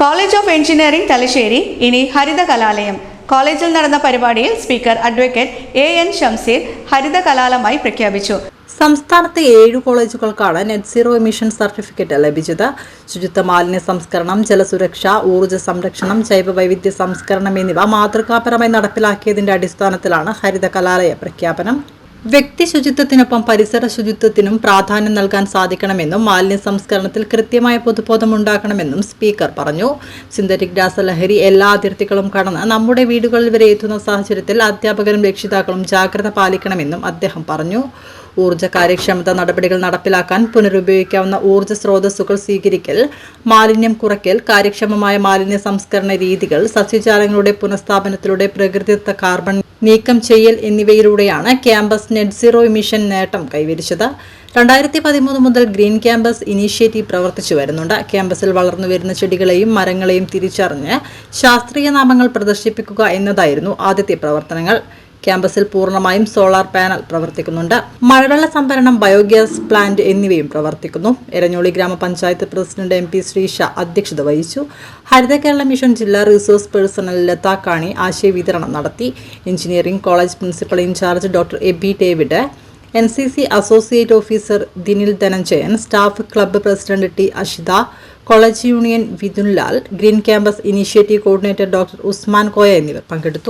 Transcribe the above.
College of engineering Thalassery ഇനി ഹരിത കലാലയം. കോളേജിൽ നടന്ന പരിപാടിയിൽ speaker advocate A N Shamseer ഹരിത കലാലയമായി പ്രഖ്യാപിച്ചു. സംസ്ഥാനത്തെ ഏഴ് കോളേജുകൾക്കാണ് നെറ്റ് സീറോ എമിഷൻ സർട്ടിഫിക്കറ്റ് ലഭിച്ചത്. ശുചിത്വ മാലിന്യ സംസ്കരണം ജലസുരക്ഷ ഊർജ സംരക്ഷണം ജൈവ വൈവിധ്യ സംസ്കരണം എന്നിവ മാതൃകാപരമായി നടപ്പിലാക്കിയതിന്റെ അടിസ്ഥാനത്തിലാണ് ഹരിത കലാലയ പ്രഖ്യാപനം. വ്യക്തി ശുചിത്വത്തിനൊപ്പം പരിസര ശുചിത്വത്തിനും പ്രാധാന്യം നൽകാൻ സാധിക്കണമെന്നും മാലിന്യ സംസ്കരണത്തിൽ കൃത്യമായ പൊതുബോധം ഉണ്ടാക്കണമെന്നും സ്പീക്കർ പറഞ്ഞു. സിന്തറ്റിക് രാസലഹരി എല്ലാ അതിർത്തികളും കടന്ന് നമ്മുടെ വീടുകളിൽ വരെ എത്തുന്ന സാഹചര്യത്തിൽ അധ്യാപകരും രക്ഷിതാക്കളും ജാഗ്രത പാലിക്കണമെന്നും അദ്ദേഹം പറഞ്ഞു. ഊർജ കാര്യക്ഷമത നടപടികൾ നടപ്പിലാക്കാൻ പുനരുപയോഗിക്കാവുന്ന ഊർജ സ്രോതസ്സുകൾ സ്വീകരിക്കൽ മാലിന്യം കുറയ്ക്കൽ കാര്യക്ഷമമായ മാലിന്യ സംസ്കരണ രീതികൾ സസ്യജാലങ്ങളുടെ പുനഃസ്ഥാപനത്തിലൂടെ പ്രകൃതിദത്ത കാർബൺ നീക്കം ചെയ്യൽ എന്നിവയിലൂടെയാണ് ക്യാമ്പസ് നെറ്റ് സീറോ ഇമിഷൻ നേട്ടം കൈവരിച്ചത്. രണ്ടായിരത്തി പതിമൂന്ന് മുതൽ ഗ്രീൻ ക്യാമ്പസ് ഇനീഷ്യേറ്റീവ് പ്രവർത്തിച്ചു വരുന്നുണ്ട്. ക്യാമ്പസിൽ വളർന്നു വരുന്ന ചെടികളെയും മരങ്ങളെയും തിരിച്ചറിഞ്ഞ് ശാസ്ത്രീയ നാമങ്ങൾ പ്രദർശിപ്പിക്കുക എന്നതായിരുന്നു ആദ്യത്തെ പ്രവർത്തനങ്ങൾ. ക്യാമ്പസിൽ പൂർണമായും സോളാർ പാനൽ പ്രവർത്തിക്കുന്നുണ്ട്. മഴവെള്ള സംഭരണം ബയോഗ്യാസ് പ്ലാന്റ് എന്നിവയും പ്രവർത്തിക്കുന്നു. എരഞ്ഞോളി ഗ്രാമപഞ്ചായത്ത് പ്രസിഡന്റ് എം പി ശ്രീഷ അധ്യക്ഷത വഹിച്ചു. ഹരിത കേരള മിഷൻ ജില്ലാ റിസോഴ്സ് പേഴ്സണൽ ലതാക്കാണി കാണി ആശയവിതരണം നടത്തി. Engineering college principal in-charge doctor Abi David N C C associate officer Dinil Dhananjayan staff club president T Ashitha college union Vithunlal green campus initiative coordinator doctor Usman Koya എന്നിവർ പങ്കെടുത്തു.